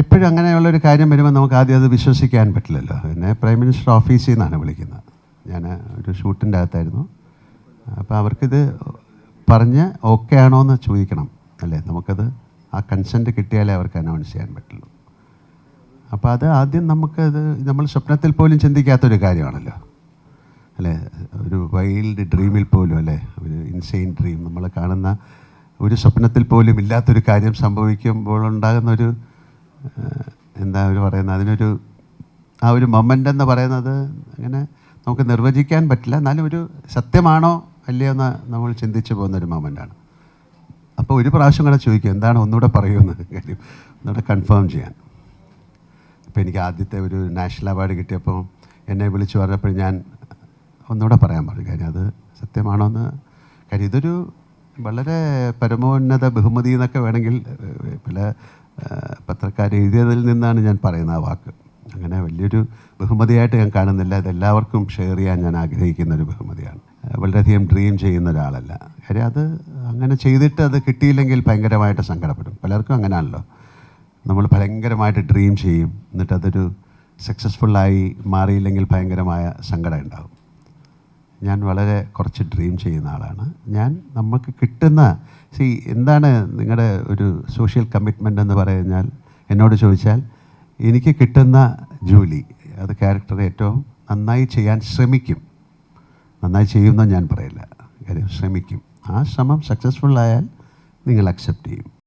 എപ്പോഴും അങ്ങനെയുള്ള ഒരു കാര്യം വരുമ്പോൾ നമുക്ക് ആദ്യം അത് വിശ്വസിക്കാൻ പറ്റില്ലല്ലോ. പിന്നെ പ്രൈം മിനിസ്റ്റർ ഓഫീസിൽ നിന്നാണ് വിളിക്കുന്നത്. ഞാൻ ഒരു ഷൂട്ടിന്റെ അകത്തായിരുന്നു. അപ്പോൾ അവർക്കിത് പറഞ്ഞ് ഓക്കെ ആണോ എന്ന് ചോദിക്കണം അല്ലേ? നമുക്കത് ആ കൺസെന്റ് കിട്ടിയാലേ അവർക്ക് അനൗൺസ് ചെയ്യാൻ പറ്റുള്ളൂ. അപ്പോൾ അത് ആദ്യം നമുക്കത് നമ്മൾ സ്വപ്നത്തിൽ പോലും ചിന്തിക്കാത്തൊരു കാര്യമാണല്ലോ. അല്ലേ? ഒരു വൈൽഡ് ഡ്രീമിൽ പോലും അല്ലേ? ഒരു ഇൻസെയിൻ ഡ്രീം നമ്മൾ കാണുന്ന ഒരു സ്വപ്നത്തിൽ പോലും ഇല്ലാത്തൊരു കാര്യം സംഭവിക്കുമ്പോൾ ഉണ്ടാകുന്ന ഒരു എന്താ അവർ പറയുന്നത്? അതിനൊരു ആ ഒരു മൊമെന്റ് എന്ന് പറയുന്നത് അങ്ങനെ നമുക്ക് നിർവചിക്കാൻ പറ്റില്ല. എന്നാലും ഒരു സത്യമാണോ അല്ലയോ എന്ന് നമ്മൾ ചിന്തിച്ചു പോകുന്ന ഒരു മൊമെന്റാണ് അപ്പോൾ ഒരു പ്രാവശ്യം കൂടെ ചോദിക്കും എന്താണ് ഒന്നുകൂടെ പറയുമെന്ന് കാര്യം. ഒന്നുകൂടെ കൺഫേം ചെയ്യാൻ. അപ്പോൾ എനിക്ക് ആദ്യത്തെ ഒരു നാഷണൽ അവാർഡ് കിട്ടിയപ്പോൾ എന്നെ വിളിച്ചു പറഞ്ഞപ്പോൾ ഞാൻ ഒന്നുകൂടെ പറയാൻ പറഞ്ഞു. കാര്യം അത് സത്യമാണോ എന്ന് കാര്യം ഇതൊരു വളരെ പരമോന്നത ബഹുമതി എന്നൊക്കെ വേണമെങ്കിൽ പല പത്രക്കാർ എഴുതിയതിൽ നിന്നാണ് ഞാൻ പറയുന്ന ആ വാക്ക്. അങ്ങനെ വലിയൊരു ബഹുമതിയായിട്ട് ഞാൻ കാണുന്നില്ല. ഇതെല്ലാവർക്കും ഷെയർ ചെയ്യാൻ ഞാൻ ആഗ്രഹിക്കുന്ന ഒരു ബഹുമതിയാണ്. വളരെയധികം ഡ്രീം ചെയ്യുന്ന ഒരാളല്ല. കാര്യം അത് അങ്ങനെ ചെയ്തിട്ട് അത് കിട്ടിയില്ലെങ്കിൽ ഭയങ്കരമായിട്ട് സങ്കടപ്പെടും. പലർക്കും അങ്ങനെയാണല്ലോ നമ്മൾ ഭയങ്കരമായിട്ട് ഡ്രീം ചെയ്യും. എന്നിട്ട് അതൊരു സക്സസ്ഫുള്ളായി മാറിയില്ലെങ്കിൽ ഭയങ്കരമായ സങ്കടം ഉണ്ടാകും ഞാൻ വളരെ കുറച്ച് ഡ്രീം ചെയ്യുന്ന ആളാണ്. ഞാൻ നമുക്ക് കിട്ടുന്ന സി എന്താണ് നിങ്ങളുടെ ഒരു സോഷ്യൽ കമ്മിറ്റ്മെന്റ് എന്ന് പറഞ്ഞാൽ? എന്നോട് ചോദിച്ചാൽ എനിക്ക് കിട്ടുന്ന ജോലി അത് ക്യാരക്ടർ ഏറ്റവും നന്നായി ചെയ്യാൻ ശ്രമിക്കും. നന്നായി ചെയ്യുമെന്ന് ഞാൻ പറയില്ല. കാര്യം ശ്രമിക്കും. ആ ശ്രമം സക്സസ്ഫുൾ ആയാൽ നിങ്ങൾ അക്സെപ്റ്റ് ചെയ്യും.